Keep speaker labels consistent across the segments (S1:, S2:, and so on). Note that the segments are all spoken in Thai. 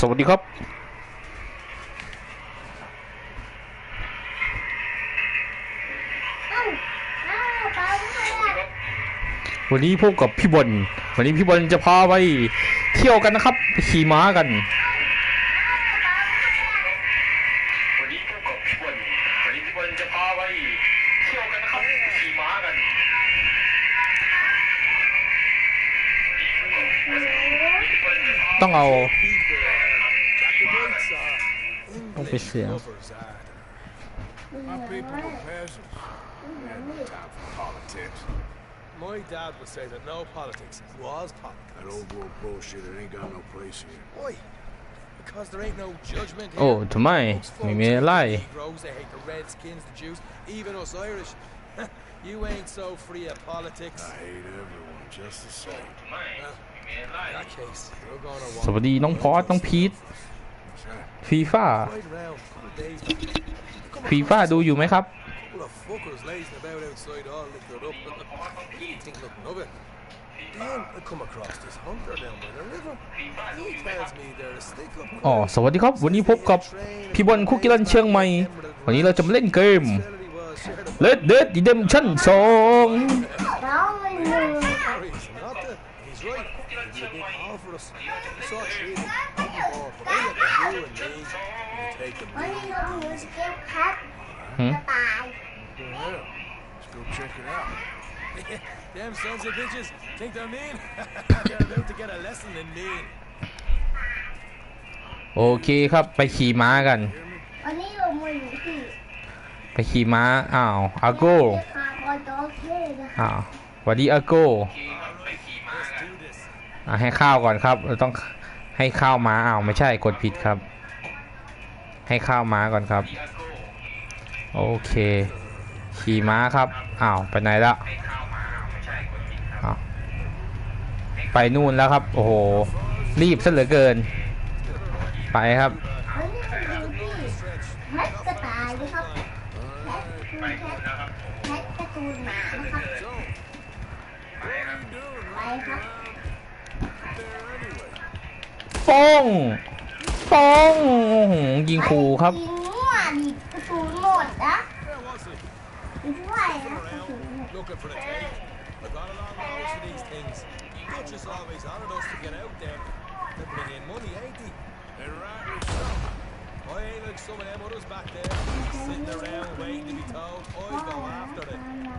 S1: สวัสดีครับ วันนี้พบกับพี่บอลวันนี้พี่บอลจะพาไปเที่ยวกันนะครับไปขี่ม้ากัน วันนี้พบกับพี่บอลวันนี้พี่บอลจะพาไปเที่ยวกันนะครับไปขี่ม้ากันต้องเอา ต้องไปเสีย
S2: My people were peasants. They had no time for politics.
S3: My dad would say that no politics was politics.
S2: That old world bullshit, it ain't got no place here.
S3: Why? Because there ain't no judgment here.
S1: โอ้ทำไม
S3: Folks
S1: ไม่
S3: folks
S1: มีอะไร
S3: hate the Negroes, they hate the Redskins, the Jews, even us Irish. you ain't so free of politics.
S2: I hate everyone just the same.
S3: In that case, you're gonna
S1: ส
S3: want
S1: วัสดีน้องพอสน้องพีท
S2: What's that?
S1: ฟีฟ่า
S3: ride around a couple of days back. Come
S1: ฟีฟ่าดูอยู่ไหมครับ
S3: couple of fuckers lazing about outside all liquored up. I didn't think nothing of it. Then I come across this hunter down by the river. He tells me there's a stick up
S1: อ๋อ สวัสดีครับ วันนี้พบกับพี่บอลคุกกี้รันเชียงใหม่ วันนี้เราจะมาเล่นเกม Red Dead Redemption 2
S3: you and me will take them.
S4: วันนี้เราอยู่สเก็ตครับ
S1: หืม
S4: จะตาย
S2: Well, let's go check it out.
S3: Them sons of bitches think they're mean. they're about to get a lesson in mean.
S1: โอเคครับไปขี่ม้ากัน
S4: วันนี้เรามาอยู่ที่
S1: ไปขี่ม้าอ้าวอาโก้
S4: อ้า
S1: วสวัสดีอาโก้อะให้ข้าวก่อนครับเราต้อง ให้ข้าวม้าอ้าวไม่ใช่กดผิดครับ ให้ข้าวม้าก่อนครับ โอเค ขี่ม้าครับอ้าวไปไหนละอ้วไปนู่นแล้วครับ โอ้โห รีบซะเหลือเกิน ไปครับ
S4: ไปครับ
S1: ป้องป้องอื้อหือยิงครูครับ
S4: ยิงมั่วดิกระสุนหมดนะ
S3: Where was he?
S4: ไม่ช่วยนะกระสุนหมด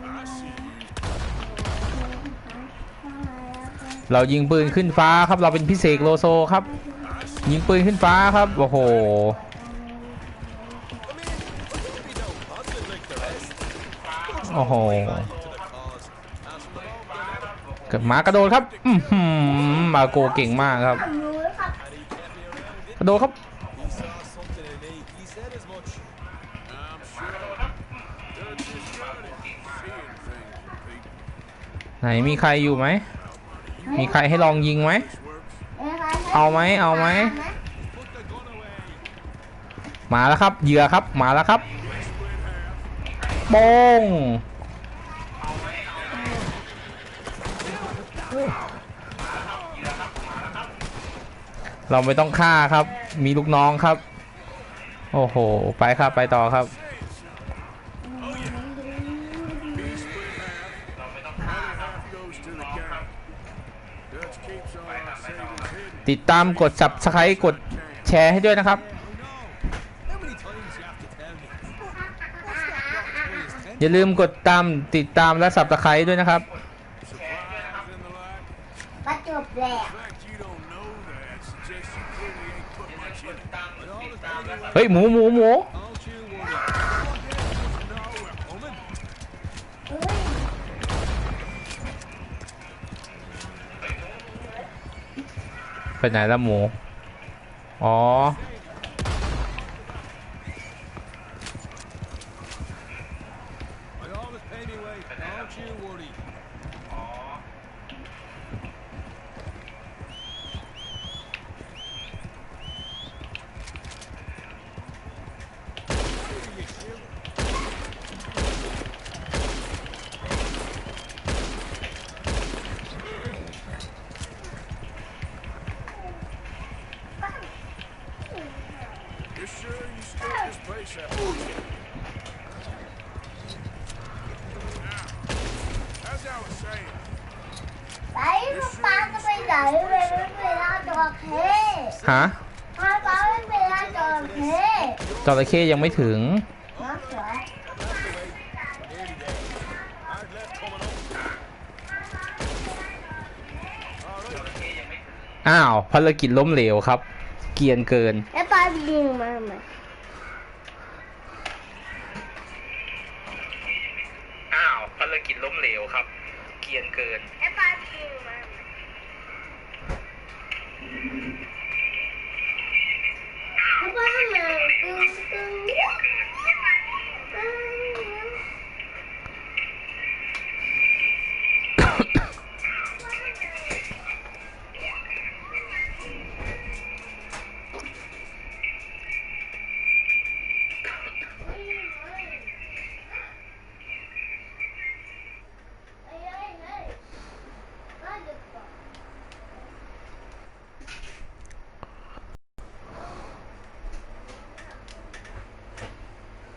S3: Looking
S1: เรายิงปืนขึ้นฟ้าครับ เราเป็นพิเศษโลโซครับ ยิงปืนขึ้นฟ้าครับ โอ้โห โอ้โหกิดหมากระโดดครับ อืมมาโกเก่งมากครับ กระโดดครับไหนมีใครอยู่ไหม มีใครให้ลองยิงไหม
S2: Works.
S1: เอาไหมเอาไหม
S3: Put the gun away.
S1: มาแล้วครับ เหยื่อครับ มาแล้วครับโป้งเราไม่ต้องฆ่าครับ มีลูกน้องครับ โอ้โห ไปครับ ไปต่อครับ ติดตามกด subscribe กดแชร์ให้ด้วยนะครับ
S3: How many times you have to tell me? What's that?
S1: อย่าลืมกดตามติดตามและ subscribe ด้วยนะครับ
S2: Supplies and the like.
S4: ประจบแหลก
S2: The fact you don't know that suggests you clearly ain't put much in it.
S3: But all the time,
S1: เฮ้ย หมูหมูหมู
S3: don't you worry.
S2: No, we're coming.
S4: เอ้ย
S1: ไปไหนละหมู อ๋อ
S3: I always pay me way. Don't you worry.
S2: was saying.
S4: ไปปลาจะไปไหนเลยไม่ไปล่าจระเข้
S1: ฮะ
S4: ปลาปลาไม่ไปล่าจระเข้
S1: จระเข้ยังไม่ถึง
S4: นะสวย
S3: Nearly there. Hard left coming up.
S1: อ้าวภารกิจล้มเหลวครับ เกรียนเกิน
S4: แล้วปลาบินมาไหม
S1: อ้าวภารกิจล้มเหลวครับ เกรียนเกิน
S4: แล้วปลาบินมา ไ